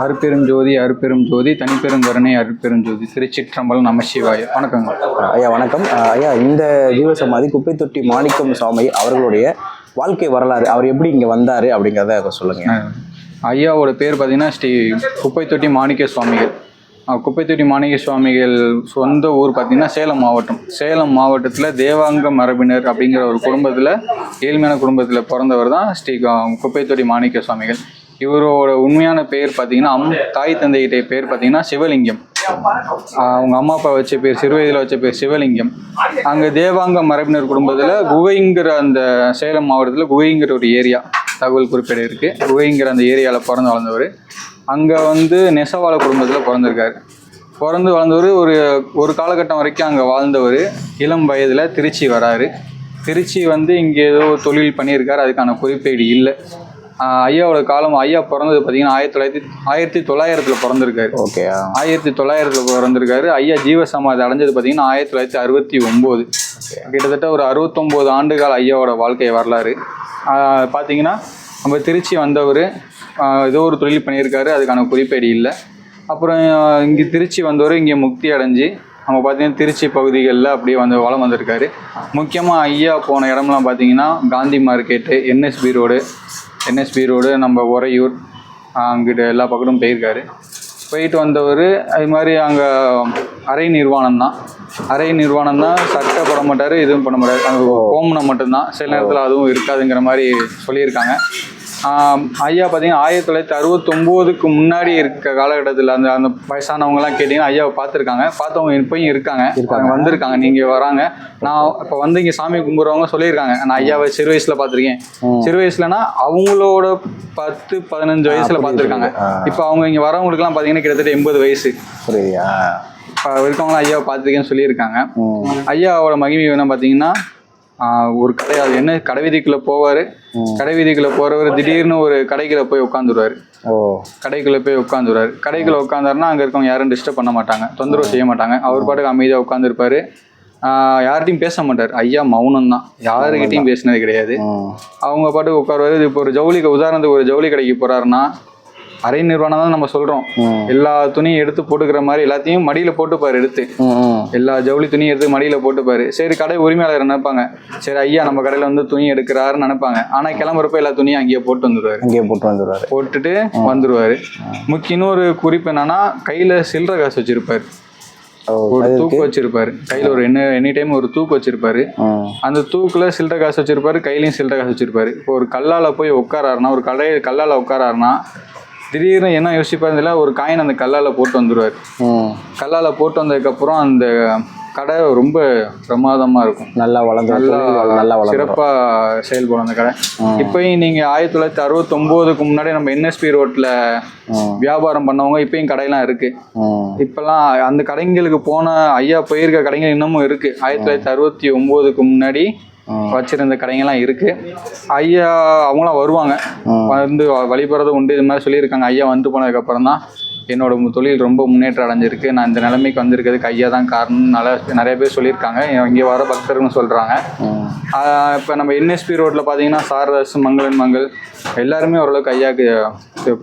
அருப்பெரும் ஜோதி அருப்பெரும் ஜோதி தனிப்பெரும் கருணை அருப்பெரும் ஜோதி. திருச்சிற்றம்பலம் நமசிவாய வணக்கங்க. ஐயா வணக்கம். ஐயா இந்த ஜீவசமாதி குப்பை தொட்டி மாணிக்கம் சுவாமி அவர்களுடைய வாழ்க்கை வரலாறு அவர் எப்படி இங்கே வந்தார் அப்படிங்கிறத சொல்லுங்க. ஐயாவோட பேர் பார்த்தீங்கன்னா ஸ்ரீ குப்பை தொட்டி மாணிக்க சுவாமிகள். அஹ் குப்பை தொட்டி மாணிக்க சுவாமிகள் சொந்த ஊர் பார்த்தீங்கன்னா சேலம் மாவட்டம். சேலம் மாவட்டத்தில் தேவாங்க மரபினர் அப்படிங்கிற ஒரு குடும்பத்தில் ஏழ்மையான குடும்பத்தில் பிறந்தவர் தான் ஸ்ரீ க- குப்பை தொட்டி மாணிக்க சுவாமிகள். இவரோட உண்மையான பேர் பார்த்தீங்கன்னா அம் தாய் தந்தையிட்ட பேர் பார்த்தீங்கன்னா சிவலிங்கம். அவங்க அம்மா அப்பா வச்ச பேர் சிறு வயதில் வச்ச பேர் சிவலிங்கம். அங்கே தேவாங்க மரபினர் குடும்பத்தில் குகைங்கிற அந்த சேலம் மாவட்டத்தில் குகைங்கிற ஒரு ஏரியா தகவல் குறிப்பேடு இருக்குது குகைங்கிற அந்த ஏரியாவில் பிறந்து வளர்ந்தவர். அங்கே வந்து நெசவாள குடும்பத்தில் பிறந்திருக்காரு. பிறந்து வளர்ந்தவர் ஒரு ஒரு காலகட்டம் வரைக்கும் அங்கே வாழ்ந்தவர். இளம் வயதில் திருச்சி வராரு. திருச்சி வந்து இங்கே ஏதோ தொழில் பண்ணியிருக்காரு. அதுக்கான குறிப்பேடு இல்லை. ஐயாவோட காலம் ஐயா பிறந்தது பார்த்தீங்கன்னா ஆயிரத்தி தொள்ளாயிரத்தி ஆயிரத்தி தொள்ளாயிரத்தில் பிறந்திருக்காரு. ஓகே ஆயிரத்தி தொள்ளாயிரத்தில் பிறந்திருக்காரு. ஐயா ஜீவசமாதி அடைஞ்சது பார்த்தீங்கன்னா ஆயிரத்தி தொள்ளாயிரத்தி அறுபத்தி ஒம்பது. கிட்டத்தட்ட ஒரு அறுபத்தொம்போது ஆண்டுகால ஐயாவோட வாழ்க்கை வரலாறு. பார்த்தீங்கன்னா நம்ம திருச்சி வந்தவர் ஏதோ ஒரு தொழில் பண்ணியிருக்காரு அதுக்கான குறிப்பேடு இல்லை. அப்புறம் இங்கே திருச்சி வந்தவர் இங்கே முக்தி அடைஞ்சு நம்ம பார்த்தீங்கன்னா திருச்சி பகுதிகளில் அப்படியே வந்து வளம் வந்திருக்காரு. முக்கியமாக ஐயா போன இடம்லாம் பார்த்தீங்கன்னா Gandhi market NSP road NSP road நம்ம உறையூர் அங்கிட்ட எல்லா பக்கமும் போயிருக்காரு. போயிட்டு வந்தவர் அது மாதிரி அங்கே அரை நிர்வாணம் தான். அரை நிர்வாணம் தான் சட்டை போட மாட்டார் எதுவும் பண்ண மாட்டார். அங்கே கோமணம் மட்டும்தான். சில நேரத்தில் அதுவும் இருக்காதுங்கிற மாதிரி சொல்லியிருக்காங்க. ஐயா பார்த்தீங்கன்னா ஆயிரத்தி தொள்ளாயிரத்தி அறுபத்தொம்போதுக்கு முன்னாடி இருக்க காலகட்டத்தில் அந்த அந்த வயசானவங்கலாம் கேட்டிங்கன்னா ஐயாவை பார்த்துருக்காங்க. பார்த்தவங்க இப்பயும் இருக்காங்க. அவங்க வந்திருக்காங்க. நீங்கள் வராங்க. நான் இப்போ வந்து இங்கே சாமி கும்பிட்றவங்க சொல்லியிருக்காங்க. நான் ஐயாவை சிறு வயசில் பார்த்துருக்கேன். சிறு வயசுலனா அவங்களோட பத்து பதினஞ்சு வயசுல பார்த்துருக்காங்க. இப்போ அவங்க இங்கே வரவங்களுக்குலாம் பார்த்தீங்கன்னா கிட்டத்தட்ட எண்பது வயசு. இப்போ இருக்கவங்களாம் ஐயாவை பார்த்துருக்கேன்னு சொல்லியிருக்காங்க. ஐயாவோட மகிமை என்ன பார்த்தீங்கன்னா ஒரு கடை அது என்ன கடை வீதிக்குள்ளே போவார். கடை வீதிக்குள்ளே போகிறவர் திடீர்னு ஒரு கடைக்குள்ள போய் உட்காந்துருவார். ஓ. கடைக்குள்ளே போய் உட்காந்துருவார். கடைக்குள்ள உட்காந்தாருன்னா அங்கே இருக்கவங்க யாரும் டிஸ்டர்ப் பண்ண மாட்டாங்க. தொந்தரவு செய்ய மாட்டாங்க. அவர் பாட்டுக்கு அமைதியாக உட்காந்துருப்பாரு. யார்கிட்டையும் பேச மாட்டார். ஐயா மௌனம் தான் யாருக்கிட்டையும் பேசினது கிடையாது. அவங்க பாட்டுக்கு உட்காருவாரு. இது இப்போ ஒரு ஜவுளி க- உதாரணத்துக்கு ஒரு ஜவுளி கடைக்கு போறாருன்னா அரை நிர்வாணம் தான் நம்ம சொல்றோம். எல்லா துணியும் எடுத்து போட்டுக்கிற மாதிரி எல்லாத்தையும் மடியில போட்டுப்பாரு எடுத்து. எல்லா ஜவுளி துணியும் எடுத்து மடியில போட்டுப்பாரு. சரி கடை உரிமையாளர் நினைப்பாங்க. சரி ஐயா நம்ம கடையில வந்து துணி எடுக்கிறாருன்னு நினைப்பாங்க. ஆனா கிளம்புறப்ப எல்லா துணியும் அங்கேயே போட்டு வந்துருவாரு. அங்கேயே போட்டு வந்துடுவாரு போட்டுட்டு வந்துருவாரு. முக்கிய இன்னொரு குறிப்பு என்னன்னா கையில சில்லறை காசு வச்சிருப்பாரு. ஒரு தூக்கு வச்சிருப்பாரு. கையில ஒரு என்ன எனி டைம் ஒரு தூக்கு வச்சிருப்பாரு. அந்த தூக்குல சில்லறை காசு வச்சிருப்பாரு கையிலயும் சில்லறை காசு வச்சிருப்பாரு. இப்போ ஒரு கல்லால போய் உட்காராருன்னா ஒரு கடை கல்லால உட்காராருன்னா திடீர்னு என்ன யோசிப்பாரு தெரியல ஒரு காயின் அந்த கல்லால போட்டு வந்துருவாரு. ம். கல்லால போட்டு வந்ததுக்கப்புறம் அந்த கடை ரொம்ப பிரமாதமா இருக்கும். நல்லா வளர்ந்து நல்லா நல்லா வளர்ந்து சிறப்பா செயல்படும் அந்த கடை. இப்பயும் நீங்க ஆயிரத்தி தொள்ளாயிரத்தி அறுபத்தொம்போதுக்கு முன்னாடி நம்ம என்எஸ்பி ரோட்ல ம் வியாபாரம் பண்ணவங்க இப்பயும் கடையெல்லாம் இருக்கு. ம் இப்பெல்லாம் அந்த கடைங்களுக்கு போன ஐயா போயிருக்க கடைகள் இன்னமும் இருக்கு. ஆயிரத்தி தொள்ளாயிரத்தி அறுபத்தி ஒம்போதுக்கு முன்னாடி. வச்சிருந்த கடைங்கெல்லாம் இருக்கு. ஐயா அவங்களாம் வருவாங்க. வந்து வழிபடுறது உண்டு. இது மாதிரி சொல்லியிருக்காங்க. ஐயா வந்து போனதுக்கு அப்புறம் தான் என்னோட தொழில் ரொம்ப முன்னேற்றம் அடைஞ்சிருக்கு. நான் இந்த நிலைமைக்கு வந்திருக்கிறதுக்கு ஐயா தான் காரணம். நிறைய நிறைய பேர் சொல்லியிருக்காங்க. இங்கே வர பக்தர்கள்னு சொல்கிறாங்க இப்போ நம்ம என்எஸ்பி ரோட்டில் பார்த்தீங்கன்னா சாரதாஸ் மங்களன் மங்கள் எல்லாருமே ஓரளவுக்கு ஐயாவுக்கு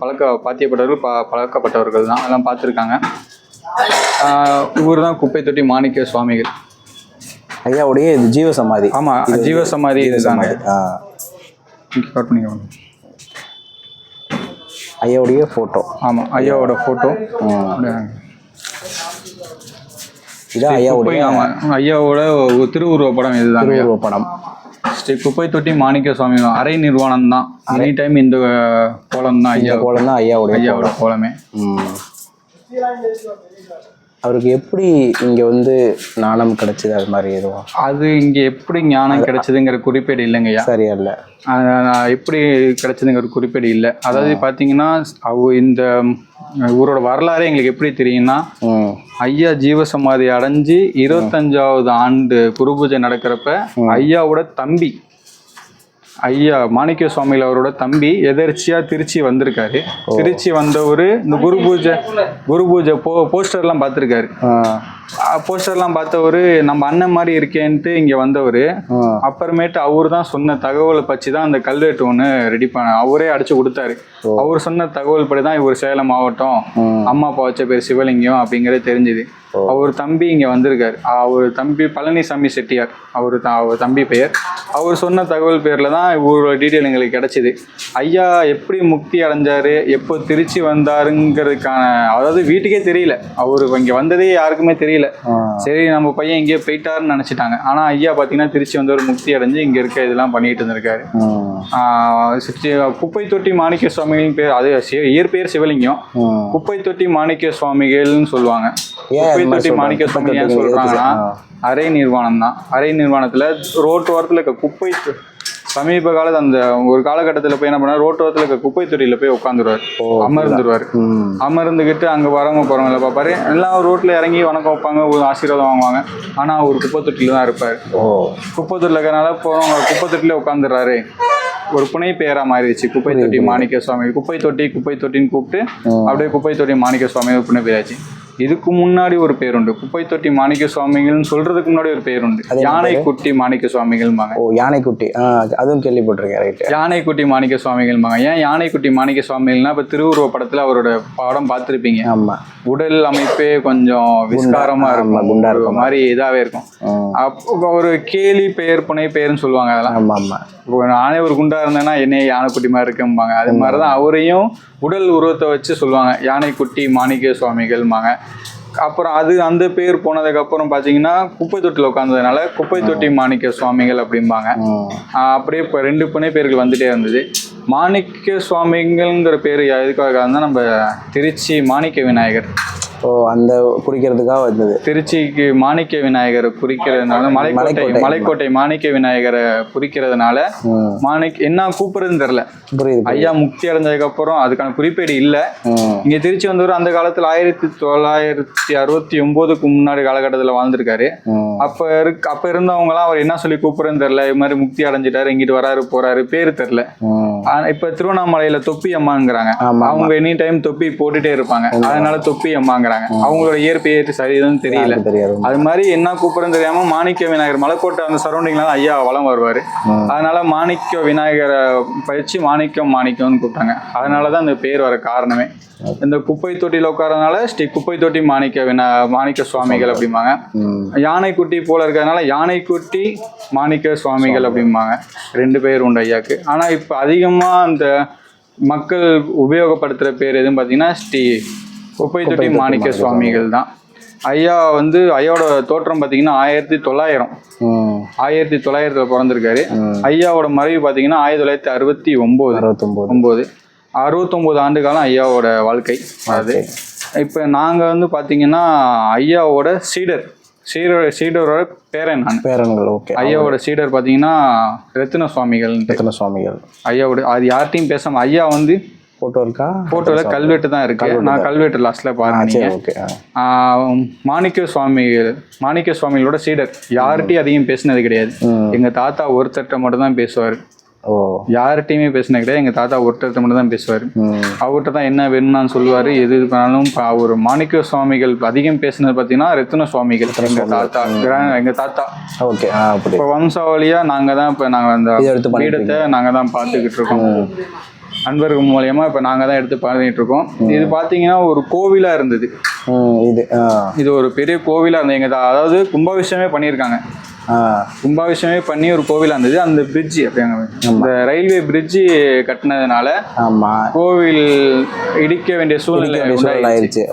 பழக்க பாத்தியப்பட்டவர்கள் ப பழக்கப்பட்டவர்கள் தான். எல்லாம் பார்த்துருக்காங்க இவர் தான் குப்பை தொட்டி மாணிக்க சுவாமிகள். ஐயாவுடைய இது ஜீவ சமாதி ஆமாம் ஜீவசமாதி இதுதாங்க ஆ கட் பண்ணிக்கோங்க ஐயாவுடைய ஃபோட்டோ ஆமாம் ஐயாவோட ஃபோட்டோ இதான் ஐயாவுடைய ஆமாம் ஐயாவோட ஒரு திருவுருவ படம் இதுதாங்க. ஐயா. திருவுருவ படம். ஸ்ரீ குப்பை தொட்டி மாணிக்க சுவாமி தான் அரை நிர்வாணம் தான். எனி டைம் இந்த கோலம் தான் ஐயா கோலம் தான் ஐயாவுடைய ஐயாவோட கோலமே. அவருக்கு எப்படி இங்க வந்து நாணம் கிடைச்சது? அது மாதிரி எதுவும் அது இங்கே எப்படி ஞானம் கிடைச்சதுங்கிற குறிப்பேடு இல்லைங்க ஐயா. சரியா இல்ல எப்படி கிடைச்சதுங்கிற குறிப்பேடு இல்லை. அதாவது பார்த்தீங்கன்னா அவ இந்த ஊரோட வரலாறே எங்களுக்கு எப்படி தெரியும்னா ஐயா ஜீவசமாதி அடைஞ்சு இருபத்தஞ்சாவது ஆண்டு குரு பூஜை நடக்கிறப்ப ஐயாவோட தம்பி ஐயா மாணிக்க சுவாமிகள் அவரோட தம்பி எதர்ச்சியா திருச்சி வந்திருக்காரு. திருச்சி வந்தவர் இந்த குரு பூஜை குரு பூஜை போ போஸ்டர்லாம் பார்த்துருக்காரு. போஸ்டர்லாம் பார்த்தவர் நம்ம அண்ணன் மாதிரி இருக்கேன்ட்டு இங்கே வந்தவர். அப்புறமேட்டு அவர் தான் சொன்ன தகவலை பற்றி தான் அந்த கல்வெட்டு ஒன்று ரெடி பண்ண அவரே அடிச்சு கொடுத்தாரு. அவர் சொன்ன தகவல் படி தான் இவர் சேலம் மாவட்டம். அம்மா அப்பா வச்ச பேர் சிவலிங்கம் அப்படிங்கிறது தெரிஞ்சுது. அவர் தம்பி இங்கே வந்திருக்காரு. அவர் தம்பி பழனிசாமி செட்டியார். அவர் த அவர் தம்பி பெயர். அவர் சொன்ன தகவல் பேரில் தான் இவரோட டீட்டெயில் எங்களுக்கு கிடைச்சிது. ஐயா எப்படி முக்தி அடைஞ்சாரு எப்போ திருச்சி வந்தாருங்கிறதுக்கான அதாவது வீட்டுக்கே தெரியல. அவர் இங்கே வந்ததே யாருக்குமே தெரியல. சரி நம்ம பையன் இங்கேயே போயிட்டாருன்னு நினச்சிட்டாங்க. ஆனால் ஐயா பார்த்தீங்கன்னா திருச்சி வந்து ஒரு முக்தி அடைஞ்சு இங்கே இருக்க இதெல்லாம் பண்ணிட்டு இருந்திருக்காரு. குப்பை தொட்டி மாணிக்க சுவாமிகளின் பேர் அது இயற்பெயர் சிவலிங்கம். குப்பை தொட்டி மாணிக்க சுவாமிகள்னு சொல்லுவாங்க. ஏன் குப்பை அது மாதிரி தொட்டி சொல்றாங்க? மாணிக்க சுவாமி ஏன் சொல்றாங்கன்னா அரை நிர்வாணம் தான் அரை நிர்வாணத்துல ரோட்டு ஓரத்துல இருக்க குப்பை சமீப காலத்து அந்த ஒரு காலகட்டத்தில் போய் என்ன பண்ணா ரோட்டு ஓரத்துல இருக்க குப்பை தொட்டியில போய் உட்காந்துருவாரு அமர்ந்துருவாரு. அமர்ந்துக்கிட்டு அங்கே வரவங்க போகிறவங்கள பார்ப்பாரு எல்லாம் ரோட்டில் இறங்கி வணக்கம் வைப்பாங்க ஒரு ஆசீர்வாதம் வாங்குவாங்க. ஆனால் அவர் குப்பை தொட்டியில் தான் இருப்பார். குப்பை தொட்டில் இருக்கிறனால போகிறவங்க குப்பை தொட்டிலே உட்காந்துடுறாரு ஒரு புனை பெயரா மாறிடுச்சு. குப்பை தொட்டி மாணிக்க சுவாமி குப்பை தொட்டி குப்பை தொட்டின்னு கூப்பிட்டு அப்படியே குப்பை தொட்டி மாணிக்க சுவாமி ஒரு புனை பெயராச்சு. இதுக்கு முன்னாடி ஒரு பேர் உண்டு குப்பை தொட்டி மாணிக்க சுவாமிகள்னு சொல்றதுக்கு முன்னாடி ஒரு பேர் உண்டு யானை குட்டி மாணிக்க சுவாமிகள்பாங்க ஓ யானைக்குட்டி. ஆ அதுவும் கேள்விப்பட்டிருக்கேன் ரைட்டு யானைக்குட்டி மாணிக்க சுவாமிகள்பாங்க ஏன் யானைக்குட்டி மாணிக்க சுவாமிகள்னா இப்போ திருவுருவ படத்துல அவரோட படம் பார்த்துருப்பீங்க. ஆமாம் உடல் அமைப்பே கொஞ்சம் விஸ்காரமா ஆமா, இருக்கும் குண்டா ஒரு இருக்கும். மாதிரி இதாவே இருக்கும். அப்போ ஒரு கேலி பெயர் புனை பெயர்னு சொல்லுவாங்க அதெல்லாம். இப்போ நானே ஒரு குண்டா இருந்தேன்னா என்னைய யானைக்குட்டி மாதிரி இருக்கும்பாங்க. அது மாதிரி தான் அவரையும் உடல் உருவத்தை வச்சு சொல்லுவாங்க. யானைக்குட்டி மாணிக்க சுவாமிகள்பாங்க அப்புறம் அது அந்த பேர் போனதுக்கு அப்புறம் பார்த்தீங்கன்னா குப்பை தொட்டியில் உட்காந்ததுனால குப்பை தொட்டி மாணிக்க சுவாமிகள் அப்படிம்பாங்க. அப்படியே இப்போ ரெண்டு புனை பேர்கள் வந்துட்டே இருந்தது. மாணிக்க சுவாமிகள்ங்கிற பேர் எதுக்காக இருந்தால் நம்ம திருச்சி மாணிக்க விநாயகர். ஓ அந்த குறிக்கிறதுக்காக வந்தது. திருச்சிக்கு மாணிக்க விநாயகரை குறிக்கிறதுனால மலைக்கோட்டை மலைக்கோட்டை. மாணிக்க விநாயகரை குறிக்கிறதுனால மாணிக் என்ன கூப்பிடுறதுன்னு தெரில புரியுது ஐயா முக்தி அடைஞ்சதுக்கு அப்புறம் அதுக்கான குறிப்பேடு இல்லை. இங்க திருச்சி வந்தவர் அந்த காலத்துல ஆயிரத்தி தொள்ளாயிரத்தி அறுபத்தி ஒன்பதுக்கு முன்னாடி காலகட்டத்தில் வாழ்ந்திருக்காரு. அப்ப இருக்கு அப்ப இருந்தவங்கலாம் அவர் என்ன சொல்லி கூப்பிடுறதுன்னு தெரியல. இது மாதிரி முக்தி அடைஞ்சிட்டாரு இங்கிட்டு வராரு போறாரு பேரு தெரில இப்ப திருவண்ணாமலையில தொப்பி அம்மாங்கிறாங்க. அவங்க எனி டைம் தொப்பி போட்டுட்டே இருப்பாங்க. அதனால தொப்பி அம்மாங்கிறாங்க. அவங்களோட இயற்பெயர் சரிதான் தெரியல. அது மாதிரி என்ன கூப்பிடுன்னு தெரியாம மாணிக்க விநாயகர் மலைக்கோட்டை அந்த சரௌண்டிங்ல தான் ஐயா வளம் வருவாரு. அதனால மாணிக்க விநாயகரை பயிற்சி மாணிக்கம் மாணிக்கம்னு கூப்பிட்டாங்க. அதனால தான் அந்த பேர் வர காரணமே. இந்த குப்பை தொட்டியில் உட்காரனால ஸ்ரீ குப்பை தொட்டி மாணிக்க வினா மாணிக்க சுவாமிகள் அப்படிம்பாங்க. ம். யானைக்குட்டி போல இருக்கிறதுனால யானைக்குட்டி மாணிக்க சுவாமிகள் அப்படிம்பாங்க. ரெண்டு பேர் உண்டு ஐயாக்கு. ஆனால் இப்போ அதிகமாக அந்த மக்கள் உபயோகப்படுத்துகிற பேர் எதுன்னு பார்த்தீங்கன்னா ஸ்ரீ குப்பை தொட்டி மாணிக்க சுவாமிகள் தான். ஐயா வந்து ஐயாவோட தோற்றம் பார்த்தீங்கன்னா ஆயிரத்தி தொள்ளாயிரம். ஆயிரத்தி தொள்ளாயிரத்தில் பிறந்திருக்காரு. ஐயாவோட மறைவு பார்த்தீங்கன்னா ஆயிரத்தி தொள்ளாயிரத்தி அறுபத்தி ஒம்பது. அறுபத்தொம்போது. ஒம்பது. அறுபத்தொம்போது ஆண்டு காலம் ஐயாவோட வாழ்க்கை. அது. இப்போ நாங்கள் வந்து பார்த்தீங்கன்னா ஐயாவோட சீடர். சீடர் சீடரோட பேரன் நான். பேரன்கள் ஓகே. ஐயாவோட சீடர் பார்த்தீங்கன்னா ரத்தின சுவாமிகள். எத்தனை சுவாமிகள். ஐயாவோட அது யார்ட்டையும் பேசாம ஐயா வந்து ஃபோட்டோ இருக்கா? போட்டோவில் கல்வெட்டு தான் இருக்கு. நான் கல்வெட்டு லாஸ்ட்ல பாருங்க சரி மாணிக்க சுவாமிகள் மாணிக்க சுவாமிகளோட சீடர். யார்கிட்டயும் அதிகம் பேசினது கிடையாது. எங்க தாத்தா ஒருத்தர்கிட்ட மட்டும் தான் பேசுவார். யார்கிட்டயுமே பேசினது கிடையாது. எங்க தாத்தா ஒருத்தர்கிட்ட மட்டும் தான் பேசுவார். அவர்கிட்ட தான் என்ன வேணும்னு சொல்லுவார். எது பண்ணாலும் அவர் மாணிக்க சுவாமிகள் அதிகம் பேசினது பார்த்தீங்கன்னா ரத்தின சுவாமிகள். எங்க தாத்தா கிரா- எங்க தாத்தா. ஓகே. இப்போ வம்சாவளியா நாங்க தான் இப்போ நாங்க அந்த பீடத்தை நாங்க தான் பார்த்துக்கிட்டு இருக்கோம். நண்பர்கள் மூலியமா இப்போ நாங்க தான் எடுத்து பண்ணிட்டு இருக்கோம். இது பார்த்தீங்கன்னா ஒரு கோவிலா இருந்தது. இது இது ஒரு பெரிய கோவிலா இருந்தது. எங்க தா- அதாவது கும்பாபிஷேகமே பண்ணியிருக்காங்க. கும்பாபிஷேகமே பண்ணி ஒரு கோவிலா இருந்தது. அந்த பிரிட்ஜ் இந்த ரயில்வே பிரிட்ஜ் கட்டினதுனால கோவில் இடிக்க வேண்டிய சூழ்நிலை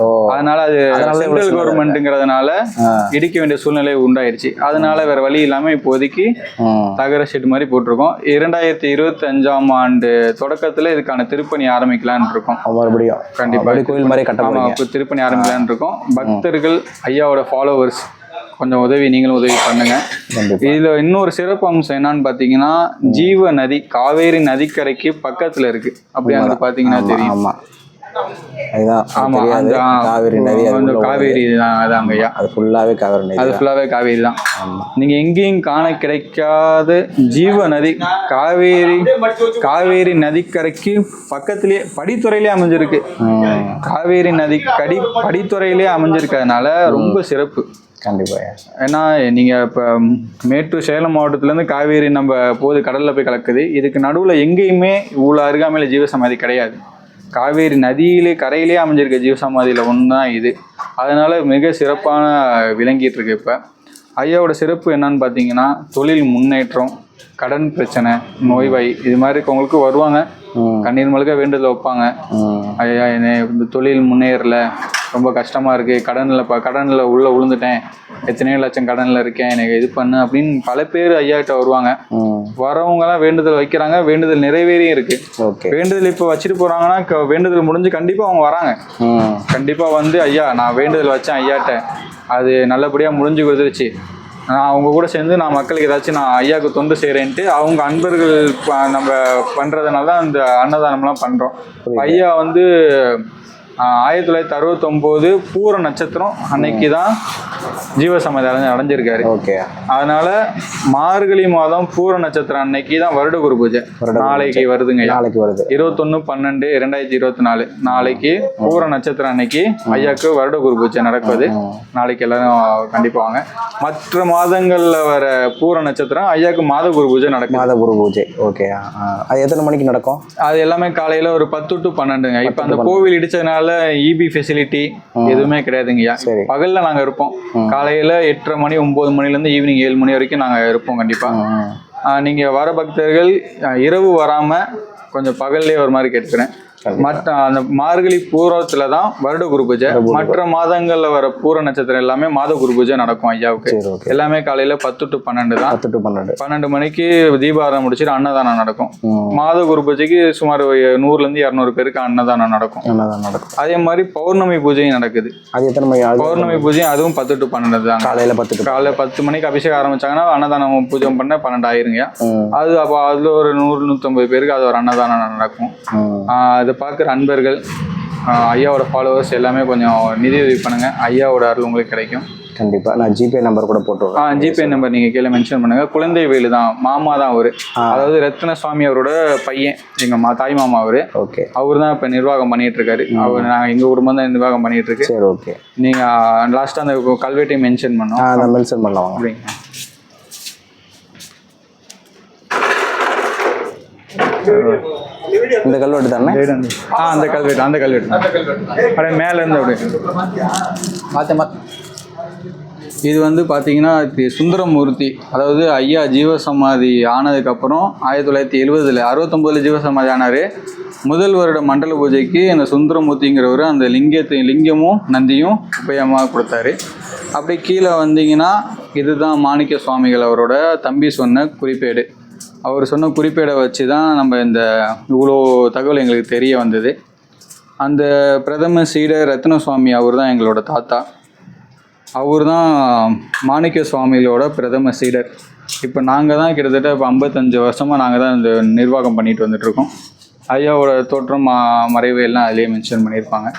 ஓ. அதனால அது சென்ட்ரல். கவர்மெண்ட்டுங்கிறதுனால இடிக்க வேண்டிய சூழ்நிலை உண்டாயிருச்சு. அதனால வேற வழி இல்லாம இப்போதைக்கு தகர ஷெட் மாதிரி போட்டிருக்கோம். இரண்டாயிரத்தி இருபத்தி அஞ்சாம் ஆண்டு தொடக்கத்துல இதுக்கான திருப்பணி ஆரம்பிக்கலாம்னு இருக்கோம். மறுபடியும். கண்டிப்பா. கோயில் மாதிரி கட்ட ஆமா போறீங்க. இப்போ திருப்பணி ஆரம்பிக்கலாம்னு இருக்கோம். பக்தர்கள் ஐயாவோட ஃபாலோவர்ஸ் கொஞ்சம் உதவி நீங்களும் உதவி பண்ணுங்க. இதுல இன்னொரு சிறப்பு அம்சம் என்னன்னு பாத்தீங்கன்னா ஜீவ நதி காவேரி நதிக்கரைக்கு பக்கத்துல இருக்கு. அப்படி அங்க பாத்தீங்கன்னா தெரியும். காவேரி நதி. காவேரி தான் அதாங்க ஐயா. அது ஃபுல்லாவே காவேரி நதி அது ஃபுல்லாகவே காவேரி தான். எங்கேயும் காண கிடைக்காத ஜீவ நதி காவேரி காவேரி நதிக்கரைக்கு பக்கத்துலேயே படித்துறையிலே அமைஞ்சிருக்கு. காவேரி நதி கடி படித்துறையிலே அமைஞ்சிருக்கிறதுனால ரொம்ப சிறப்பு. கண்டிப்பா ஏன்னா நீங்கள் இப்போ மேட்டூர் சேலம் மாவட்டத்துலேருந்து காவேரி நம்ம போது கடலில் போய் கலக்குது. இதுக்கு நடுவில் எங்கேயுமே இவ்வளோ அருகாமையில் ஜீவசமாதி கிடையாது. காவேரி நதியிலே கரையிலே அமைஞ்சிருக்க ஜீவசமாதியில் ஒன்று தான் இது. அதனால மிக சிறப்பான விளங்கிட்டு இருக்கு இப்போ. ஐயாவோட சிறப்பு என்னன்னு பார்த்தீங்கன்னா தொழில் முன்னேற்றம் கடன் பிரச்சனை நோய்வாய் இது மாதிரி இருக்கவங்களுக்கு வருவாங்க. கண்ணீர் மழுக்க வேண்டுதல் வைப்பாங்க. ஐயா என்ன இந்த தொழில் முன்னேறல. ரொம்ப கஷ்டமா இருக்கு. கடனில் இப்போ கடனில் உள்ள விழுந்துட்டேன் எத்தனையோ லட்சம் கடனில் இருக்கேன். எனக்கு இது பண்ணு அப்படின்னு பல பேர் ஐயா கிட்ட வருவாங்க. வரவங்கலாம் வேண்டுதல் வைக்கிறாங்க. வேண்டுதல் நிறைவேறியும் இருக்கு. ஓகே. வேண்டுதல் இப்போ வச்சுட்டு போறாங்கன்னா க- வேண்டுதல் முடிஞ்சு கண்டிப்பா அவங்க வராங்க. ம், கண்டிப்பா வந்து ஐயா நான் வேண்டுதல் வச்சேன் ஐயாட்ட. அது நல்லபடியா முடிஞ்சு கொடுத்துருச்சு. நான் அவங்க கூட சேர்ந்து நான் மக்களுக்கு ஏதாச்சும் நான் ஐயாவுக்கு தொண்டு செய்கிறேன்ட்டு அவங்க அன்பர்கள் நம்ம பண்ணுறதுனால தான் இந்த அன்னதானம்லாம் பண்ணுறோம் ஐயா வந்து ஆயிரத்தி தொள்ளாயிரத்தி அறுபத்தொம்போது பூர நட்சத்திரம் அன்னைக்கு தான் ஜீவசமாதி அடைஞ்சு அடைஞ்சிருக்காரு. ஓகே. அதனால மார்கழி மாதம் பூர நட்சத்திரம் அன்னைக்கு தான் வருட குரு பூஜை. நாளைக்கு வருதுங்க. நாளைக்கு வருது. இருபத்தொன்னு பன்னெண்டு ரெண்டாயிரத்தி இருபத்தி நாலு நாளைக்கு பூர நட்சத்திரம் அன்னைக்கு ஐயாக்கு வருட குரு பூஜை நடக்குது. நாளைக்கு எல்லாரும் கண்டிப்பா வாங்க. மற்ற மாதங்கள்ல வர பூர நட்சத்திரம் ஐயாக்கு மாத குரு பூஜை நடக்குது. மாத குரு பூஜை. ஓகே. அது எத்தனை மணிக்கு நடக்கும்? அது எல்லாமே காலையில ஒரு பத்து டு பன்னெண்டுங்க. இப்ப அந்த கோவில் இடிச்சதுனால இபி ஃபெசிலிட்டி எதுவுமே கிடையாதுங்கய்யா. பகல்ல நாங்க இருப்போம். காலையில எட்டரை மணி ஒன்பது மணில இருந்து ஈவினிங் ஏழு மணி வரைக்கும் நாங்க இருப்போம் கண்டிப்பா. நீங்க வர பக்தர்கள் இரவு வராம கொஞ்சம் பகல்லே ஒரு மாதிரி கேட்டுக்கிறேன். மற்ற அந்த மார்கழி பூரத்துல தான் வருட குரு பூஜை. மற்ற மாதங்கள்ல வர பூர நட்சத்திரம் எல்லாமே மாத குரு பூஜை நடக்கும் ஐயாவுக்கு. எல்லாமே காலையில பத்து டு பன்னெண்டு தான். பத்து டு பன்னெண்டு. பன்னெண்டு மணிக்கு தீபாராதனை முடிச்சுட்டு அன்னதானம் நடக்கும். மாத குரு பூஜைக்கு சுமார் நூறுல இருந்து இரநூறு பேருக்கு அன்னதானம் நடக்கும். என்னதான் நடக்கும். அதே மாதிரி பௌர்ணமி பூஜையும் நடக்குது. அது எத்தனை மணி? பௌர்ணமி பூஜையும் அதுவும் பத்து டு பன்னெண்டு தான். காலையில பத்து டு காலைல பத்து மணிக்கு அபிஷேகம் ஆரம்பிச்சாங்கன்னா அன்னதானம் பூஜை பண்ண பன்னெண்டு ஆயிருங்க அது அப்போ அதில் ஒரு நூறு நூற்றம்பது பேருக்கு அது ஒரு அன்னதானம் நடக்கும். அதை பார்க்குற அன்பர்கள் ஐயாவோட ஃபாலோவர்ஸ் எல்லாமே கொஞ்சம் நிதி உதவி பண்ணுங்க. ஐயாவோட அருள் உங்களுக்கு கிடைக்கும். கண்டிப்பா. நான் ஜிபே நம்பர் கூட போட்டு ஆ ஜிபே நம்பர் நீங்கள் கீழே மென்ஷன் பண்ணுங்க. குழந்தை வேலு தான் மாமா தான் அவரு. அதாவது ரத்ன சுவாமி அவரோட பையன் எங்கள் மா தாய் மாமா அவரு. ஓகே. அவர் தான் இப்போ நிர்வாகம் பண்ணிட்டு இருக்காரு. அவர் நாங்கள் எங்கள் குடும்பம் தான் நிர்வாகம் பண்ணிட்டு இருக்கு. சரி ஓகே. நீங்கள் லாஸ்ட்டாக அந்த கல்வெட்டையும் மென்ஷன் பண்ணோம். ஆ நான் மென்ஷன் பண்ணலாம் வாங்க. அப்படிங்க இந்த கல்வெட்டு தானே? ஆ அந்த கல்வெட்டு அந்த கல்வெட்டு அப்படியே மேல இருந்து அப்படியே. மாற்ற மாற்ற இது வந்து பார்த்தீங்கன்னா சுந்தரமூர்த்தி. அதாவது ஐயா ஜீவசமாதி ஆனதுக்கப்புறம் ஆயிரத்தி தொள்ளாயிரத்தி எழுபதுல அறுபத்தொம்போதுல ஜீவசமாதி ஆனார். முதல் வருட மண்டல பூஜைக்கு அந்த சுந்தரமூர்த்திங்கிறவர் அந்த லிங்கத்தை லிங்கமும் நந்தியும் உபயமாக கொடுத்தாரு. அப்படியே கீழே வந்தீங்கன்னா இதுதான் மாணிக்க சுவாமிகள் அவரோட தம்பி சொன்ன குறிப்பேடு. அவர் சொன்ன குறிப்பேடை வச்சு தான் நம்ம இந்த இவ்வளோ தகவல் எங்களுக்கு தெரிய வந்தது. அந்த பிரதம சீடர் ரத்ன சுவாமி அவர் தான் எங்களோட தாத்தா. அவர் தான் மாணிக்க சுவாமிகளோட பிரதம சீடர். இப்போ நாங்கள் தான் கிட்டத்தட்ட இப்போ ஐம்பத்தஞ்சு வருஷமாக நாங்கள் தான் இந்த நிர்வாகம் பண்ணிட்டு வந்துட்டுருக்கோம். ஐயாவோட தோற்றம் மா- மறைவு எல்லாம் அதிலேயே மென்ஷன் பண்ணியிருப்பாங்க.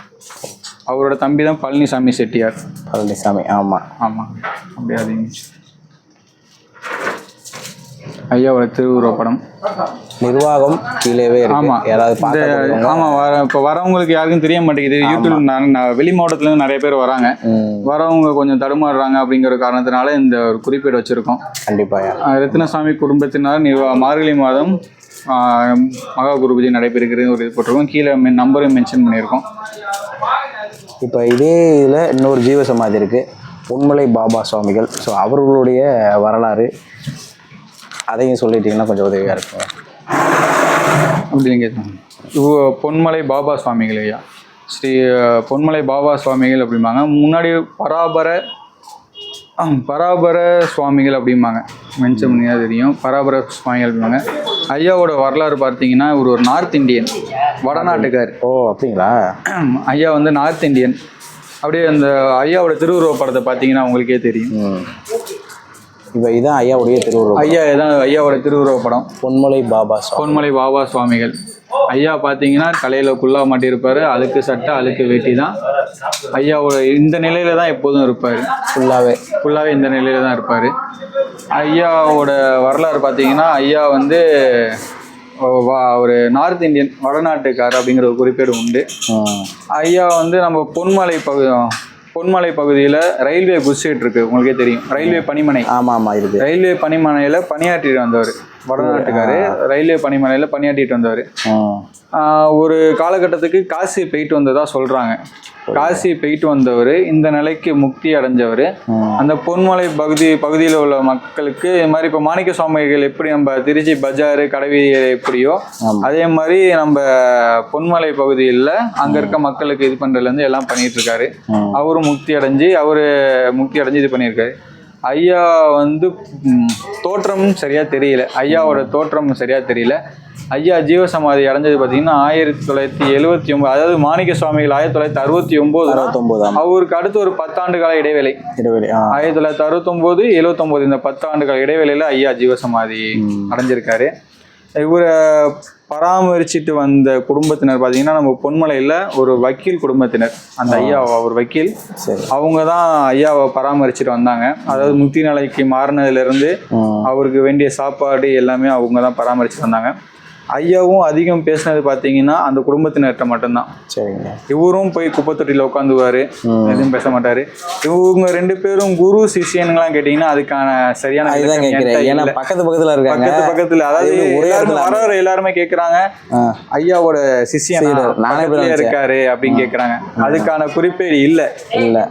அவரோட தம்பி தான் பழனிசாமி செட்டியார். பழனிசாமி ஆமா. ஆமாம் அப்படியே அதிகம் ஐயாவோட திருவுருவப் படம். நிர்வாகம் கீழேவே இருக்கு. ஆமா. யாராவது ஆமாம் வர இப்போ வரவங்களுக்கு யாருக்கும் தெரிய மாட்டேங்குது. யூடியூப் நான் வெளி மாவட்டத்துலேருந்து நிறைய பேர் வராங்க. வரவங்க கொஞ்சம் தடுமாறுறாங்க அப்படிங்கிற காரணத்தினால இந்த ஒரு குறிப்பீடு வச்சுருக்கோம். கண்டிப்பா யா. ஆஹ் ரத்தினசாமி குடும்பத்தினர் நிர்வா மார்கழி மாதம் மகா குரு பூஜை நடைபெறுகிறது ஒரு இது போட்டிருக்கோம். கீழே மென் நம்பரையும் மென்ஷன் பண்ணியிருக்கோம். இப்போ இதே இதில் இன்னொரு ஜீவ சமாதி இருக்கு. பொன்மலை பாபா சுவாமிகள். ஸோ அவர்களுடைய வரலாறு அதையும் சொல்லிட்டீங்கன்னா கொஞ்சம் உதவியாக இருக்கும். அப்படிங்க இவ- பொன்மலை பாபா சுவாமிகள் ஐயா. ஸ்ரீ பொன்மலை பாபா சுவாமிகள் அப்படிம்பாங்க. முன்னாடி பராபர பராபர சுவாமிகள் அப்படிம்பாங்க. மென்ஷன் பண்ணியா தெரியும். பராபர சுவாமிகள் அப்படிம்பாங்க. ஐயாவோட வரலாறு பார்த்தீங்கன்னா இவர் ஒரு நார்த் இந்தியன் வடநாட்டுக்கார். ஓ அப்படிங்களா? ஐயா வந்து நார்த் இந்தியன். அப்படியே அந்த ஐயாவோட திருவுருவ படத்தை பார்த்தீங்கன்னா உங்களுக்கே தெரியும். இப்போ இதான் ஐயாவுடைய திருவுருவம் ஐயா இதான் ஐயாவோட திருவுருவ படம். பொன்மலை பாபா பொன்மலை பாபா சுவாமிகள். ஐயா பார்த்தீங்கன்னா தலையில் குல்லா மாட்டியிருப்பாரு. அழுக்கு சட்டை அழுக்கு வேட்டி தான். ஐயாவோட இந்த நிலையில தான் எப்போதும் இருப்பார். ஃபுல்லாகவே ஃபுல்லாகவே இந்த நிலையில தான் இருப்பார். ஐயாவோட வரலாறு பார்த்தீங்கன்னா ஐயா வந்து ஒரு நார்த் இந்தியன் வடநாட்டுக்கார் அப்படிங்கிற ஒரு குறிப்பேடு உண்டு. ஐயா வந்து நம்ம பொன்மலை பகு பொன்மலை பகுதியில் ரயில்வே குஸ்ஸிட்டு இருக்கு உங்களுக்கே தெரியும். ரயில்வே பணிமனை. ஆமாம் ஆமாம் இருக்கு. ரயில்வே பணிமனையில் பணியாற்றிட்டு வந்தவர். வடநாட்டுக்காரு. ரயில்வே பணிமனையில் பணியாற்றிட்டு வந்தவர். ஒரு காலகட்டத்துக்கு காசி போயிட்டு வந்ததா சொல்றாங்க. காசி போயிட்டு வந்தவர் இந்த நிலைக்கு முக்தி அடைஞ்சவர். அந்த பொன்மலை பகுதி பகுதியில் உள்ள மக்களுக்கு இது மாதிரி இப்போ மாணிக்க சுவாமிகள் எப்படி நம்ம திருச்சி பஜாரு கடைவீதி எப்படியோ. அதே மாதிரி நம்ம பொன்மலை பகுதியில் அங்கே இருக்க மக்களுக்கு இது பண்ணுறதுலேருந்து எல்லாம் பண்ணிட்டு இருக்காரு. அவரும் முக்தி அடைஞ்சு அவர் முக்தி அடைஞ்சு இது பண்ணியிருக்காரு. ஐயா வந்து தோற்றம் சரியா தெரியல. ஐயாவோட தோற்றம் சரியா தெரியல. ஐயா ஜீவசமாதி அடைஞ்சது பார்த்தீங்கன்னா ஆயிரத்தி தொள்ளாயிரத்தி எழுவத்தி ஒன்பது அதாவது மாணிக்க சுவாமிகள் ஆயிரத்தி தொள்ளாயிரத்தி அறுபத்தி ஒன்பது அறுபத்தொம்போதாம் அவருக்கு அடுத்து ஒரு பத்தாண்டு கால இடைவேளை இடைவெளி ஆயிரத்தி தொள்ளாயிரத்தி அறுபத்தொம்போது எழுவத்தொம்போது இந்த பத்தாண்டு கால இடைவேளையில ஐயா ஜீவசமாதி அடைஞ்சிருக்காரு. இவரை பராமரிச்சுட்டு வந்த குடும்பத்தினர் பார்த்தீங்கன்னா நம்ம பொன்மலையில் ஒரு வக்கீல் குடும்பத்தினர். அந்த ஐயா ஒரு வக்கீல். அவங்க தான் ஐயாவை பராமரிச்சுட்டு வந்தாங்க. அதாவது முக்தி நிலைக்கு மாறினதுலேருந்து அவருக்கு வேண்டிய சாப்பாடு எல்லாமே அவங்க தான் பராமரிச்சுட்டு வந்தாங்க. ஐயாவும் அதிகம் பேசினது பார்த்தீங்கன்னா அந்த குடும்பத்தினர்கிட்ட மட்டும்தான். சரிங்க. இவரும் போய் குப்பத்தொட்டியில் உட்காந்துவாரு. எதுவும் பேச மாட்டாரு. இவங்க ரெண்டு பேரும் குரு சிஷியன்களாம் கேட்டீங்கன்னா அதுக்கான சரியான ஏன்னா. பக்கத்து பக்கத்தில் இருக்காங்க. பக்கத்து பக்கத்துல அதாவது எல்லாருமே வர எல்லாருமே கேக்குறாங்க. ஆ. ஐயாவோட சிஷியன். நானே. இருக்காரு அப்படின்னு கேக்குறாங்க. அதுக்கான குறிப்பேடு இல்ல. இல்லை.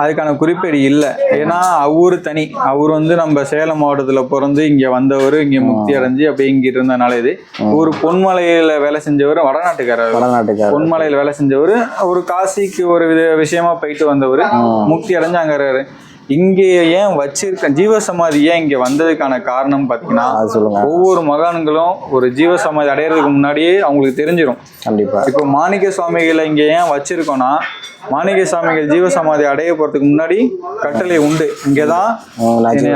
அதுக்கான குறிப்பேடு இல்ல. ஏன்னா அவரு தனி. அவர் வந்து நம்ம சேலம் மாவட்டத்துல பிறந்து இங்க வந்தவர் இங்க முக்தி அடைஞ்சு அப்படியே இங்க இருந்தனால இது. ஒரு பொன்மலையில வேலை செஞ்சவர் வடநாட்டுக்காரர். வடநாட்டுக்காரர். பொன்மலையில வேலை செஞ்சவர் ஒரு காசிக்கு ஒரு வித விஷயமா போயிட்டு வந்தவர் முக்தி அடைஞ்சு அங்க. இங்கே ஏன் வச்சிருக்க ஜீவசமாதி ஏன் இங்க வந்ததுக்கான காரணம் சொல்லுங்க. ஒவ்வொரு மகான்களும் ஒரு ஜீவசமாதி அடையிறதுக்கு முன்னாடியே அவங்களுக்கு தெரிஞ்சிடும் கண்டிப்பா. இப்போ மாணிக்க சுவாமிகளை இங்க ஏன் வச்சிருக்கோம்னா மாணிக்க சுவாமிகள் ஜீவசமாதி அடைய போறதுக்கு முன்னாடி கட்டளை உண்டு. இங்கதான்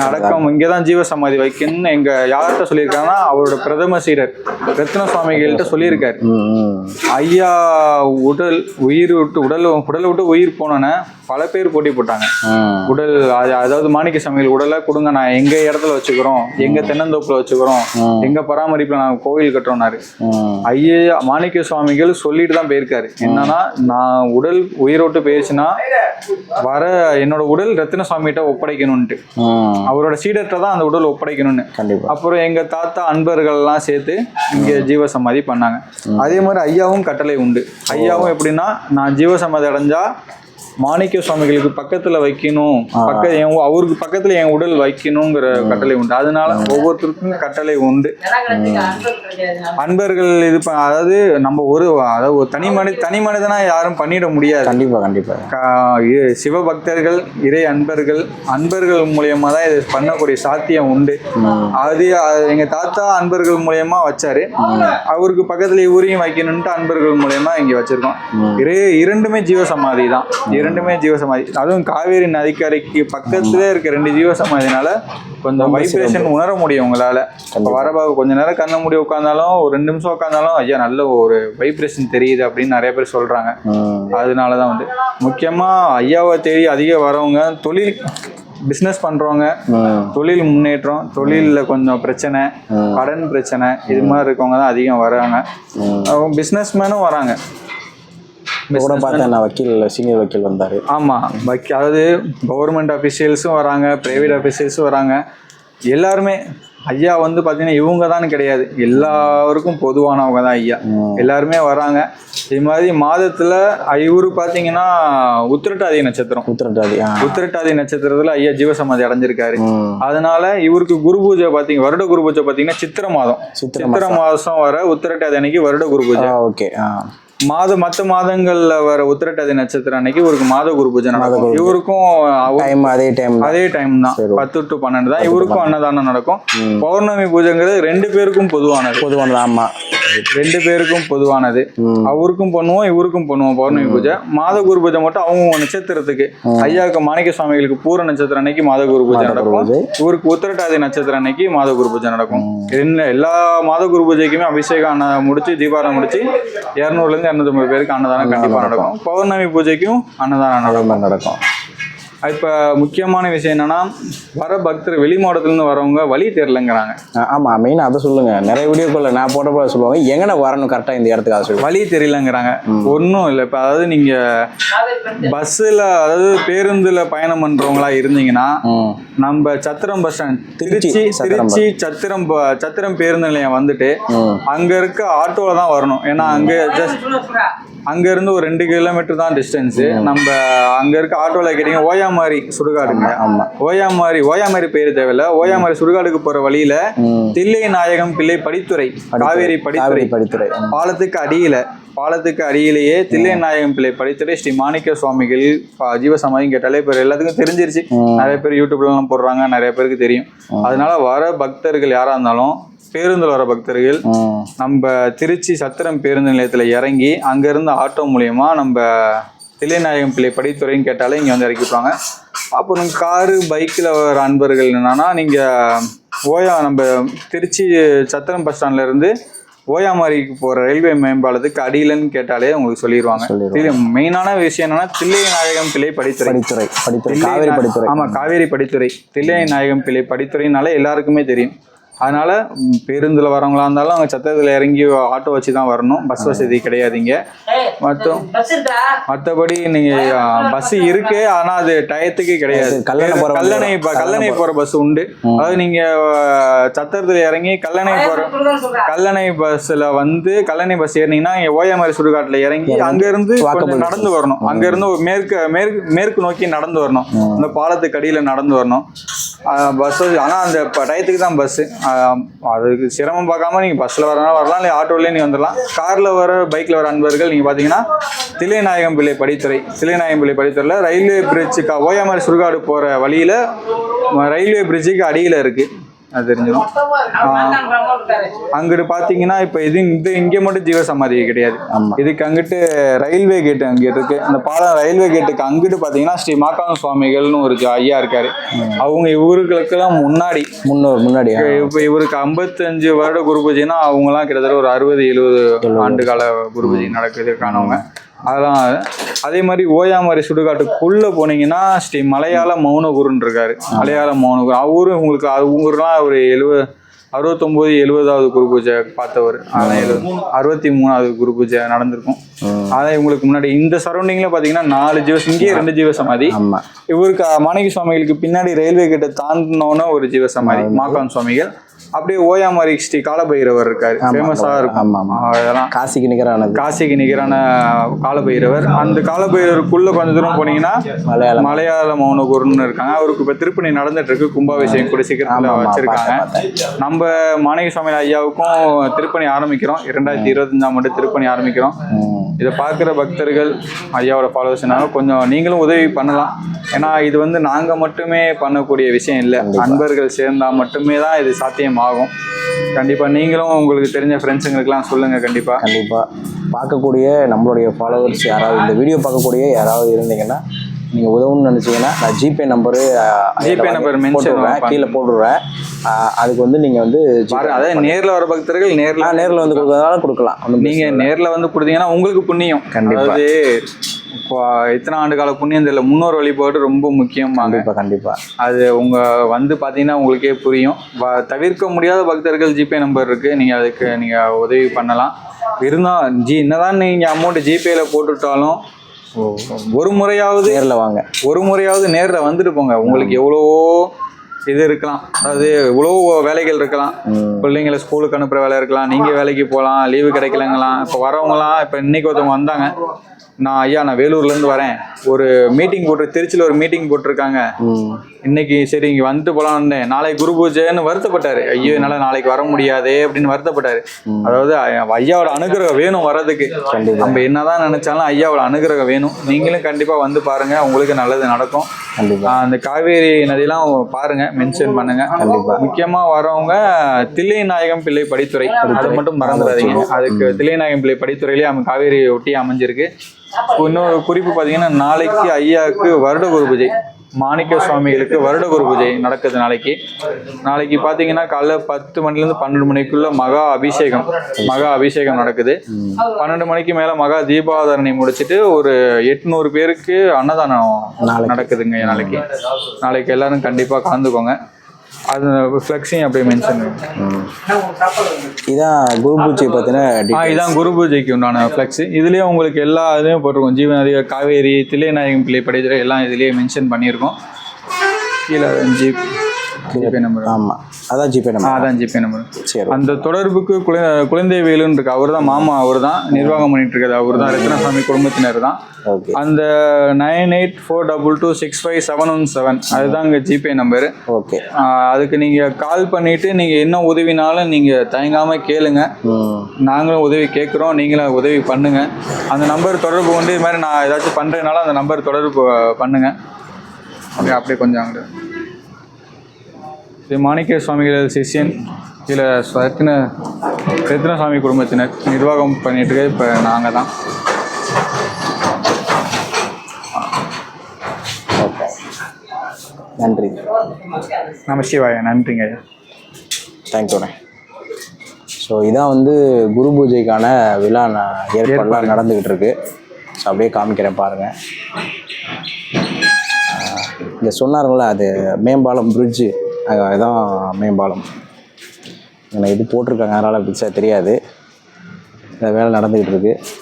அடக்கம் இங்கதான் ஜீவசமாதி வைக்கணும்னு எங்க யார்கிட்ட சொல்லியிருக்காங்கன்னா அவரோட பிரதம சீடர் ரத்ன சுவாமிகள்கிட்ட சொல்லியிருக்காரு ஐயா உடல் உயிர் விட்டு உடல் உடலை விட்டு உயிர் போனோன்னே பல பேர் போட்டி போட்டாங்க. உடல் அது- அதாவது மாணிக்க சாமிகள் உடலை கொடுங்க நான் எங்க இடத்துல வச்சுக்கிறோம் எங்க தென்னந்தோப்புல வச்சுக்கிறோம் எங்க பராமரிப்புல நான் கோவில் கட்டுறோம்னாரு. ஐயா மாணிக்க சுவாமிகள் சொல்லிட்டு தான் போயிருக்காரு. என்னன்னா நான் உடல் உயிரோட்டு போயிருச்சுன்னா வர என்னோட உடல் ரத்தின சுவாமிகிட்ட ஒப்படைக்கணும்ட்டு அவரோட சீடர்கிட்ட தான் அந்த உடல் ஒப்படைக்கணும்னு. கண்டிப்பா. அப்புறம் எங்க தாத்தா அன்பர்கள்லாம் சேர்த்து இங்க ஜீவசமாதி பண்ணாங்க. அதே மாதிரி ஐயாவும் கட்டளை உண்டு. ஐயாவும் எப்படின்னா நான் ஜீவசமாதி அடைஞ்சா மாணிக்க சுவாமிகளுக்கு பக்கத்துல வைக்கணும். பக்க என் அவருக்கு பக்கத்துல என் உடல் வைக்கணுங்கிற கட்டளை உண்டு. அதனால ஒவ்வொருத்தருக்கும் கட்டளை உண்டு. அன்பர்கள் இது அதாவது நம்ம ஒரு அதாவது ஒரு தனி மனி தனி மனிதனா யாரும் பண்ணிட முடியாது. கண்டிப்பா கண்டிப்பா. சிவபக்தர்கள் இறை அன்பர்கள் அன்பர்கள் மூலியமா தான் இது பண்ணக்கூடிய சாத்தியம் உண்டு. அது எங்க தாத்தா அன்பர்கள் மூலியமா வச்சாரு. அவருக்கு பக்கத்துல ஊரையும் வைக்கணும்ட்டு அன்பர்கள் மூலியமா இங்க வச்சிருக்கோம். இரு இரண்டுமே ஜீவசமாதி தான் இரண்டுமே ஜீவசமாதி அதுவும் காவேரி நதிக்கரைக்கு பக்கத்துல இருக்க ரெண்டு ஜீவசமாதினால கொஞ்சம் வைப்ரேஷன் உணர முடியும் உங்களால. வரபாக கொஞ்ச நேரம் கண்ண மூடி உட்காந்தாலும் ஒரு ரெண்டு நிமிஷம் உட்காந்தாலும் ஐயா நல்ல ஒரு வைப்ரேஷன் தெரியுது அப்படின்னு நிறைய பேர் சொல்றாங்க. ம் அதனால தான் வந்து. முக்கியமாக ஐயாவை தேடி அதிக வரவங்க தொழில் பிஸ்னஸ் பண்ணுறவங்க ம் தொழில் முன்னேற்றம் தொழிலில் கொஞ்சம் பிரச்சனை கடன் பிரச்சனை இது மாதிரி இருக்கவங்க தான் அதிகம் வராங்க. பிஸ்னஸ் மேனும் வராங்க. கூட பார்த்தேன். நான் வக்கீல் சீனியர் வக்கீல் வந்தாரு. ஆமாம் பக் அதாவது கவர்மெண்ட் அஃபிஷியல்ஸும் வராங்க ப்ரைவேட் அஃபிஷியல்ஸும் வராங்க. எல்லாருமே ஐயா வந்து பார்த்தீங்கன்னா இவங்க தான் கிடையாது. எல்லாருக்கும் பொதுவானவங்க தான் ஐயா. எல்லாருமே வராங்க. இது மாதிரி மாதத்தில் இவரு பார்த்தீங்கன்னா உத்திரட்டாதி நட்சத்திரம். உத்திரட்டாதி உத்திரட்டாதி நட்சத்திரத்தில் ஐயா ஜீவசமாதி அடைஞ்சிருக்காரு. அதனால இவருக்கு குரு பூஜை பார்த்தீங்க வருட குரு பூஜை பார்த்தீங்கன்னா சித்திர மாதம். சித்திரை மாதம். வர உத்திரட்டாதி அன்னைக்கு வருட குரு பூஜை. ஓகே ஆ மாத மற்ற மாதங்கள்ல வர உத்திரட்டாதி நட்சத்திரம் அன்னைக்கு இவருக்கு மாத குரு பூஜை நடக்கும். இவருக்கும் டைம் அதே டைம் தான். அதே டைம் தான். பத்து டு பன்னெண்டு தான். இவருக்கும் அன்னதானம் நடக்கும். பௌர்ணமி பூஜைங்கிறது ரெண்டு பேருக்கும் பொதுவானது. பொதுவானது ஆமாம் ரெண்டு பேருக்கும் பொதுவானது. அவருக்கும் பண்ணுவோம் இவருக்கும் பண்ணுவோம். பௌர்ணமி பூஜை. மாத குரு பூஜை மட்டும் அவங்க நட்சத்திரத்துக்கு. ஐயாவுக்கு மாணிக்க சுவாமிகளுக்கு பூர நட்சத்திரம் அன்னைக்கு மாத குரு பூஜை நடக்கும். இவருக்கு உத்திரட்டாதி நட்சத்திரம் அன்னைக்கு மாத குரு பூஜை நடக்கும். என்ன எல்லா மாத குரு பூஜைக்குமே அபிஷேகம் முடிச்சு தீபாரம் முடிச்சு இரநூறுல இருந்து இரநூத்தம்பது பேருக்கு அன்னதானம் கண்டிப்பா நடக்கும். பௌர்ணமி பூஜைக்கும் அன்னதானம் நடக்கும். நடக்கும். இப்போ முக்கியமான விஷயம் என்னன்னா வர பக்தர் வெளி மாவட்டத்துலேருந்து வரவங்க வழி தெரிலங்கிறாங்க ஆ, ஆமா மெயினாக அதை சொல்லுங்க. நிறைய வீடியோக்குள்ள நான் போட்டப்போ சொல்லுவாங்க எங்கன வரணும் கரெக்டாக இந்த இடத்துக்கு அதை சொல்லுவாங்க வழி தெரியலங்கிறாங்க. ஒன்றும் இல்லை இப்போ அதாவது நீங்கள் பஸ்ஸில் அதாவது பேருந்தில் பயணம் பண்ணுறவங்களா இருந்தீங்கன்னா நம்ம சத்திரம் பஸ் ஸ்டாண்ட் திருச்சி, திருச்சி சத்திரம் சத்திரம் பேருந்து நிலையம் வந்துட்டு அங்க இருக்க ஆட்டோல தான் வரணும். ஏன்னா அங்க ஜஸ்ட் அங்க இருந்து ஒரு ரெண்டு கிலோமீட்டர் தான் டிஸ்டன்ஸ் நம்ம அங்க இருக்க ஆட்டோல கேட்டீங்க ஓயாமாரி சுடுகாடுங்க. ஆமா. ஓயாமாரி ஓயாமாரி பேர் தேவையில்ல. ஓயாமாரி சுடுகாடுக்கு போற வழியில தில்லை நாயகம் பிள்ளை படித்துறை காவேரி படித்துறை. படித்துறை. பாலத்துக்கு அடியில பாலத்துக்கு அடியிலேயே தில்லை நாயகம் பிள்ளை படித்துறை ஸ்ரீ மாணிக்க சுவாமிகள் ஜீவசமாதியும் கேட்டாலே பேர் எல்லாத்துக்கும் தெரிஞ்சிருச்சு. நிறைய பேர் யூடியூப்லலாம் போடுறாங்க நிறைய பேருக்கு தெரியும். அதனால வர பக்தர்கள் யாரா இருந்தாலும் பேருந்தில் வர பக்தர்கள் நம்ம திருச்சி சத்திரம் பேருந்து நிலையத்தில் இறங்கி அங்கேருந்து ஆட்டோ மூலியமா நம்ம தில்லைநாயகம் பிள்ளை படித்துறைன்னு கேட்டாலே இங்கே வந்து இறக்கி விட்ருவாங்க அப்புறம் காரு பைக்கில் வர அன்பர்கள் என்னன்னா நீங்கள் ஓயா நம்ம திருச்சி சத்திரம் பஸ் ஸ்டாண்ட்ல இருந்து ஓயாமாரிக்கு போகிற ரயில்வே மேம்பாலத்துக்கு அடியிலன்னு கேட்டாலே உங்களுக்கு சொல்லிடுவாங்க. மெயினான விஷயம் என்னன்னா தில்லைநாயகம் பிள்ளை படித்துறை. படித்துறை படித்துறை தில்லை காவிரி படித்துறை. ஆமா காவேரி படித்துறை. தில்லை நாயகம் பிள்ளை படித்துறைனால எல்லாருக்குமே தெரியும். அதனால பேருந்துல வரவங்களா இருந்தாலும் அவங்க சத்திரத்துல இறங்கி ஆட்டோ வச்சு தான் வரணும். பஸ் வசதி கிடையாதுங்க மற்றும் மற்றபடி நீங்க பஸ் இருக்கு ஆனா அது டயத்துக்கு கிடையாது. கல்லணை போற கல்லணை ப- கல்லணை போற பஸ் உண்டு. அதாவது நீங்க அஹ், சத்திரத்துல இறங்கி கல்லணை போற கல்லணை பஸ்ல வந்து கல்லணை பஸ் ஏறினீங்கன்னா இங்க ஓயமாரி சுடுகாட்டுல இறங்கி அங்க இருந்து கொஞ்சம் நடந்து வரணும். அங்க இருந்து ஒரு மேற்கு மேற்கு மேற்கு நோக்கி நடந்து வரணும். அந்த பாலத்துக்கு அடியில நடந்து வரணும். பஸ் ஆனா அந்த டயத்துக்கு தான் பஸ் அதுக்கு சிரமம் பார்க்காம நீங்க பஸ்ல வரனா வரலாம் இல்லை ஆட்டோலயே நீ வந்துடலாம் கார்ல வர பைக்ல வர அன்பர்கள் நீங்க பாத்தீங்கன்னா தில்லைநாயகம் பிள்ளை படித்துறை தில்லைநாயகம் பிள்ளை படித்துறையில் ரயில்வே பிரிட்ஜுக்கு ஓயாமல் சுடுகாடு போற வழியில ரயில்வே பிரிட்ஜுக்கு அடியில இருக்கு. அது தெரிஞ்சிடும். அங்கிட்டு பாத்தீங்கன்னா இப்ப இது இந்த இங்க மட்டும் ஜீவசமாதி கிடையாது. ஆமா. இதுக்கு அங்கிட்டு ரயில்வே கேட் அங்க இருக்கு. அந்த பாலம் ரயில்வே கேட்டுக்கு அங்கிட்டு பாத்தீங்கன்னா ஸ்ரீ மாக்கான சுவாமிகள்னு ஒரு ஐயா இருக்காரு. அவங்க இவர்களுக்கெல்லாம் முன்னாடி. முன்னோர் முன்னாடி. இப்ப இவருக்கு 55 வருட குரு பூஜைனா அவங்கலாம் கிட்டத்தட்ட ஒரு அறுபது எழுபது ஆண்டு கால குரு பூஜை நடக்குதுக்கானவங்க அதெல்லாம் அதே மாதிரி ஓயாமரி சுடுகாட்டுக்குள்ள போனீங்கன்னா ஸ்ரீ மலையாள மௌன குருன்னு இருக்காரு மலையாள மௌன குரு அவரும் உங்களுக்கு அவங்களுக்குலாம் ஒரு எழுபது அறுபத்தொம்போது எழுபதாவது குரு பூஜை பார்த்தவர். ஆனால் எழுபது அறுபத்தி மூணாவது குரு பூஜை நடந்திருக்கும். அதான் இவங்களுக்கு முன்னாடி இந்த சரௌண்டிங்ல பாத்தீங்கன்னா நாலு ஜீவ இங்கேயே ரெண்டு ஜீவ சமாதி ஆமா. இவருக்கு மாணிக்க சுவாமிகளுக்கு பின்னாடி ரயில்வே கேட்டை தாண்டினோன்னு ஒரு ஜீவ சமாதி மாக்கான் சுவாமிகள். அப்படியே ஓயாமாரி ஸ்ரீ காலபைரவர் இருக்காரு. ஃபேமஸா இருக்கும். அதெல்லாம். காசிக்கு நிகரானது. காசிக்கு நிகரான காலபைரவர். அந்த காலபைரவருக்குள்ள கொஞ்ச தூரம் போனீங்கன்னா மலையாளம். மலையாள மௌனகுருன்னு இருக்காங்க. அவருக்கு இப்ப திருப்பணி நடந்துட்டு இருக்கு கும்பாபிஷேகம் கூட சீக்கிரத்துல ஆமா, வச்சிருக்காங்க. நம்ம மாணிக சுவாமி ஐயாவுக்கும் திருப்பணி ஆரம்பிக்கிறோம். இரண்டாயிரத்தி இருபத்தஞ்சாம் ஆண்டு திருப்பணி ஆரம்பிக்கிறோம். இதை பார்க்குற பக்தர்கள் ஐயாவோட ஃபாலோவர்ஸ்னால கொஞ்சம் நீங்களும் உதவி பண்ணலாம். ஏன்னா இது வந்து நாங்கள் மட்டுமே பண்ணக்கூடிய விஷயம் இல்லை. அன்பர்கள் சேர்ந்தால் மட்டுமே தான் இது சாத்தியமாகும். கண்டிப்பாக நீங்களும் உங்களுக்கு தெரிஞ்ச ஃப்ரெண்ட்ஸுங்களுக்கெல்லாம் சொல்லுங்கள் கண்டிப்பாக கண்டிப்பா. பார்க்கக்கூடிய நம்மளுடைய ஃபாலோவர்ஸ் யாராவது இந்த வீடியோ பார்க்கக்கூடிய யாராவது இருந்தீங்கன்னா நீங்க உதவுன்னு நினைச்சீங்கன்னா நான் GPay number GPay number mention கீழே போட்டுடுறேன் ஆஹ் அதுக்கு வந்து நீங்க வந்து பாருங்க அதே நேரில் வர பக்தர்கள் நேரில் நேரில் வந்து கொடுக்கறதால கொடுக்கலாம். ஒண்ணும் நீங்க நேர்ல வந்து கொடுத்தீங்கன்னா உங்களுக்கு புண்ணியம். கண்டிப்பா. அதாவது இப்போ இத்தனை ஆண்டு கால புண்ணியம் தெரியல முன்னோர் வழிபாடு ரொம்ப முக்கியமாங்க கண்டிப்பா கண்டிப்பா. அது உங்க வந்து பாத்தீங்கன்னா உங்களுக்கே புரியும். தவிர்க்க முடியாத பக்தர்கள் ஜிபே நம்பர் இருக்கு. நீங்க அதுக்கு நீங்க உதவி பண்ணலாம். இருந்தா ஜி என்னதான் நீங்க அமௌண்ட் ஜிபேல போட்டுட்டாலும் ஒ- ஒரு முறையாவது நேர்ல வாங்க. ஒரு முறையாவது நேர்ல வந்துட்டு போங்க. உங்களுக்கு எவ்வளவோ இது இருக்கலாம். அதாவது இவ்வளோ வேலைகள் இருக்கலாம். பிள்ளைங்களை ஸ்கூலுக்கு அனுப்புற வேலை இருக்கலாம். நீங்க வேலைக்கு போகலாம் லீவு கிடைக்கலங்களாம் இப்போ வரவங்களாம் இப்போ இன்னைக்கு ஒருத்தவங்க வந்தாங்க. நான் ஐயா நான் வேலூர்ல இருந்து வரேன். ஒரு மீட்டிங் போட்டு திருச்சியில் ஒரு மீட்டிங் போட்டிருக்காங்க. இன்னைக்கு சரி இங்க வந்துட்டு போலான்னு நாளைக்கு குரு பூஜைன்னு வருத்தப்பட்டாரு. ஐயோ என்னால நாளைக்கு வர முடியாதே அப்படின்னு வருத்தப்பட்டாரு. அதாவது ஐயாவோட அனுகிரகம் வேணும் வர்றதுக்கு. நம்ம என்னதான் நினைச்சாலும் ஐயாவோட அனுகிரகம் வேணும். நீங்களும் கண்டிப்பா வந்து பாருங்க. உங்களுக்கு நல்லது நடக்கும். அந்த காவேரி நதியெல்லாம் பாருங்க. மென்ஷன் பண்ணுங்க. கண்டிப்பா. முக்கியமா வரவங்க தில்லைநாயகம் பிள்ளை படித்துறை. அதை மட்டும் மறந்துடாதீங்க. அதுக்கு தில்லைநாயகம் பிள்ளை படித்துறையிலே நம்ம காவேரி ஒட்டி அமைஞ்சிருக்கு. இன்னொரு குறிப்பு பார்த்தீங்கன்னா நாளைக்கு ஐயாவுக்கு வருட குரு பூஜை. மாணிக்க சுவாமிகளுக்கு வருட குரு பூஜை நடக்குது நாளைக்கு. நாளைக்கு பார்த்தீங்கன்னா காலைல பத்து மணிலேருந்து பன்னெண்டு மணிக்குள்ள மகா அபிஷேகம். மகா அபிஷேகம் நடக்குது. பன்னெண்டு மணிக்கு மேலே மகா தீபாதாரணை முடிச்சிட்டு ஒரு எட்நூறு பேருக்கு அன்னதானம். நடக்குதுங்க நாளைக்கு. நாளைக்கு எல்லாரும் கண்டிப்பாக கலந்துக்கோங்க. அது ஃப்ளெக்ஸையும் அப்படியே மென்ஷன். இதான் குரு பூஜை ஆ இதான் குரு பூஜைக்கு உண்டான ஃப்ளெக்ஸ் இதுலேயே உங்களுக்கு எல்லா இதுலையும் போட்டிருக்கோம். ஜீவநதி காவேரி தில்லைநாயகம் பிள்ளை படிக்கிற எல்லாம் இதுலேயே மென்ஷன் பண்ணியிருக்கோம். கீழே ஜி ஜிபே நம்பர். ஆமாம் அதான் ஜிபே நம்ம அதான் ஜிபே நம்பர். சரி அந்த தொடர்புக்கு குழ குழந்தை வேலுன்னு இருக்கு. அவர் தான் மாமா அவர் தான் நிர்வாகம் பண்ணிட்டு இருக்காரு. அவர் தான் ரத்னசாமி குடும்பத்தினர் தான் ஓகே. அந்த nine eight four double two six five seven one seven. அதுதான் இங்கே ஜிபே நம்பரு. ஓகே. அதுக்கு நீங்கள் கால் பண்ணிவிட்டு நீங்கள் என்ன உதவினாலும் நீங்கள் தயங்காமல் கேளுங்க. நாங்களும் உதவி கேட்குறோம் நீங்களும் உதவி பண்ணுங்க. அந்த நம்பர் தொடர்பு கொண்டு இது மாதிரி நான் ஏதாச்சும் பண்ணுறதுனால அந்த நம்பர் தொடர்பு பண்ணுங்க. அப்படியே அப்படியே கொஞ்சம் அங்கே இது மாணிக்க சுவாமிகள் சிஷ்யன் இதில் ரத்தின ரத்னசாமி குடும்பத்தினர் நிர்வாகம் பண்ணிட்டு இப்போ நாங்கள் தான். ஓகே நன்றி. நம சிவாய நன்றிங்க ஐயா. தேங்க்யூண்ணே ஸோ இதான் வந்து குரு பூஜைக்கான விழா ந- ஏற்பாடுலாம் நடந்துக்கிட்டு இருக்கு. ஸோ அப்படியே காமிக்கிறேன் பாருங்கள் இங்கே சொன்னாருங்கள அது மேம்பாலம் பிரிட்ஜு அதுதான் மேம்பாலம் எனக்கு இது போட்டிருக்காங்க? அதனால் பிடிச்சா தெரியாது. இந்த வேலை நடந்துக்கிட்டு இருக்குது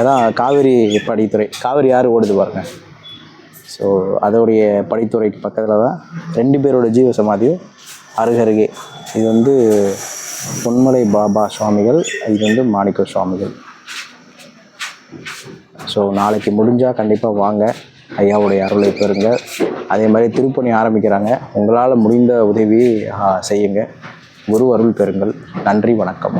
அதான் காவிரி படித்துறை. காவிரி யார் ஓடுது பாருங்க. ஸோ அதோடைய படித்துறைக்கு பக்கத்தில் தான் ரெண்டு பேரோட ஜீவ சமாதியும் அருகருகே. இது வந்து பொன்மலை பாபா சுவாமிகள் இது வந்து மாணிக்க சுவாமிகள். ஸோ நாளைக்கு முடிஞ்சால் கண்டிப்பாக வாங்க. ஐயாவுடைய அருளை பெறுங்கள் அதே மாதிரி திருப்பணி ஆரம்பிக்கிறாங்க. உங்களால் முடிந்த உதவி செய்யுங்க. குரு அருள் பெறுங்கள். நன்றி வணக்கம்.